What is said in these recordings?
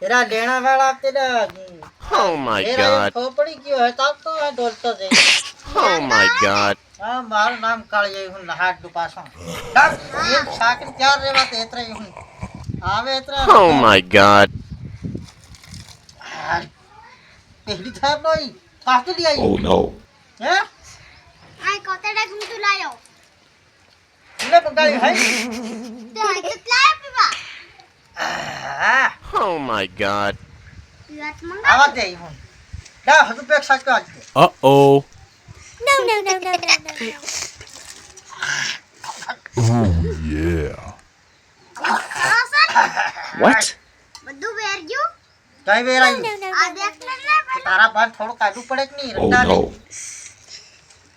પેલા લેણા વાળા પેલા Oh my god. ખોપડી ગયો હે તાપ તો આ ડોલતો જઈ Oh my god. હા મારું નામ કાળિયા હું લહાટ દુ પાછો ડાક એમ સાકર ચાર રેવા તે એતરે હું આવે એતરે Oh my god. પહેલી થાપ નોઈ થાકી દી આઈ Oh no. હે આય કોતડા ઘૂમતું લાયો ને પગાડી હે તે આય કેટલા પીવા હા. Oh my god. આવા દે હું. ડા હજુ પેક સાચો આજ દે. Uh oh. No no no no no Yeah. What? બધું વેર ગયું કઈ વેર આવ્યું આ દેખ લે લે પેલા તારા બાર થોડું કાઢવું પડે કે નહીં? Oh રંડા no.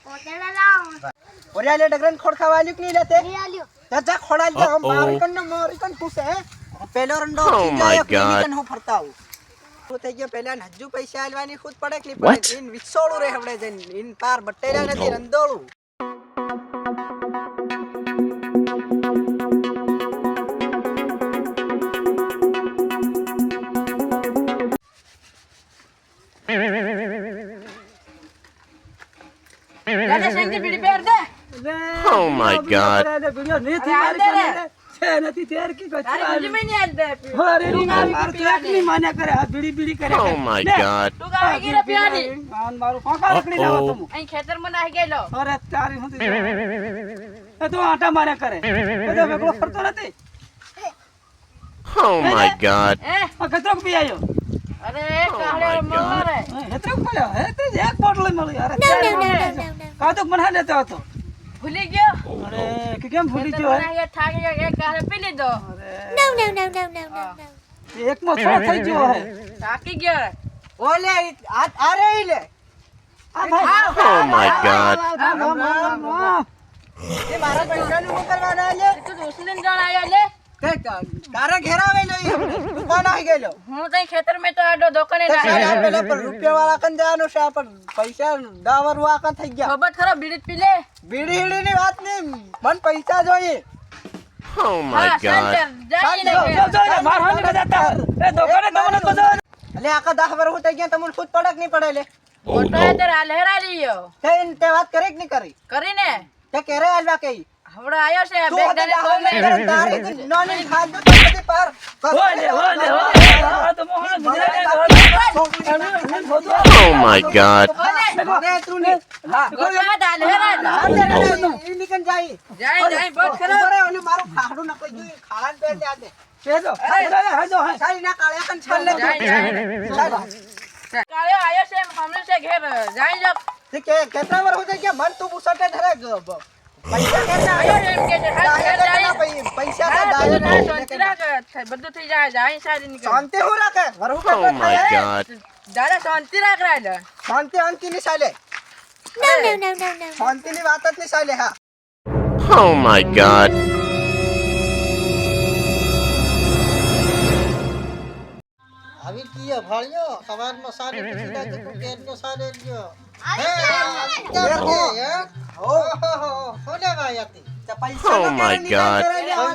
કોતડા લાવ. ઓરિયા લે ડગરન ખોડ ખાવાનું કે નહીં લેતે લે આલ્યો. જા ખોડા જા Uh-oh. મારી કન ને મારી કન પૂછે હે? પેલો રંડો Oh હું ફરતા આવું શું થઈ ગયો પેલા હજુ પૈસા આલવાની ખુદ પડે કે પડે ઇન વિસોળું રે હવડે જઈને ઇન પાર બટેલા Oh નથી રંદોળું Oh my god. Oh my god. Uh-oh. અહીં ખેતરમાં નાહી ગયેલો. અરે તારી હું તો આટા માર્યા કરે. બધો વેગળો ફરતો નથી. ઓ માય ગોડ એ. આ કચરો પી આવ્યો અરે Oh કાળે. મવારે હેતરો મળ્યો હેતરો એક બોટલ મળી. અરે કાતો મને લેતો હતો. ભૂલી ગયો? અરે કે કેમ ભૂલી ગયો અરે થાકી ગયો એક કારે પી લીધો. એક માં થોડો થઈ ગયો હે. થાકી ગયો ઓલે આ અરે લે. આ ભાઈ. Oh my god. એ મારા પૈસાનું નું કરવાના લે તું દોસ્તીને જણ આવ્યો લે. તારા ઘેર આવેલો દુકાન આવી ગયેલો. હું તઈ ખેતર મેં તો આડો દુકાને પેલા પર રૂપિયા વાળા કન જવાનું છે આ પણ પૈસા દાવર વાકા થઈ ગયા. ખબર ખરો બીડી પી લે. બીડી હીડી ની વાત નહીં મન પૈસા જોઈએ. Oh my god. અલે આખા દહ વર થઈ ગયા તમને ખુદ પડક નહીં પડે લે. મોટો લહેરા લીયો તે તે વાત કરે કે નહીં કરી? કરીને? તે કેરે હાલવા કઈ હવડો આયો છે બે નહીં ગમે. કરે, તારી નોની ખાધું તો બધી પાર. Oh my god. મને તું નહીં. હા. ગોટા તા લહેરા તા. હા, તે કરે, ઈ નીકળ જાય. જાય જાય બહુ ખરો ઊભો રહે, મારું ખાડું નખાઈ ગયું, ઈ ખાડાને પેર દે આ દે. સારી ના કાળિયા કન છાલ લે. જાય જાય સારી. કાળે આયો છે હમણાં છે ઘેર જાય જો કે કેટલા વર હું થઈ ગયા મન તું પૂછતે ધરે ગ- બ- પૈસા કેટલા આયો આયા? એમ કે છે હા ઘેર દાયા જાય કેટલા પૈ- પૈસા તો હા, દાયા બધું ના શાંતિ રાખ. બધું થઈ જાય જાય સારી નીકળ શાંતિ હું રાખે વરહુ Oh કેટલો my થાય, હે? god. દાદા શાંતિ રાખ રાજા શાંતિ અંતિની ચાલે શાંતિની વાત જ નહીં ચાલે હા Oh my god. આવી કીએ ભાળ્યો સવારમાં સારી પૂછી લાગે તું કેરનો સારે લ્યો હે આવી કેર હો હે Oh, oh, oh, Oh my God. Oh,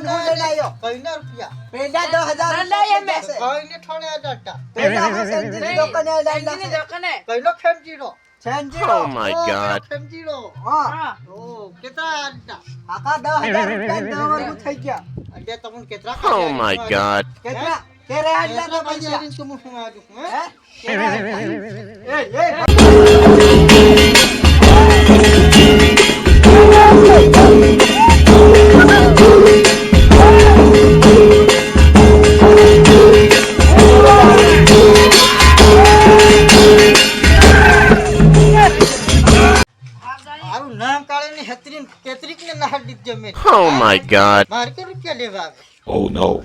oh my God. Oh my God. Oh my God. Oh no.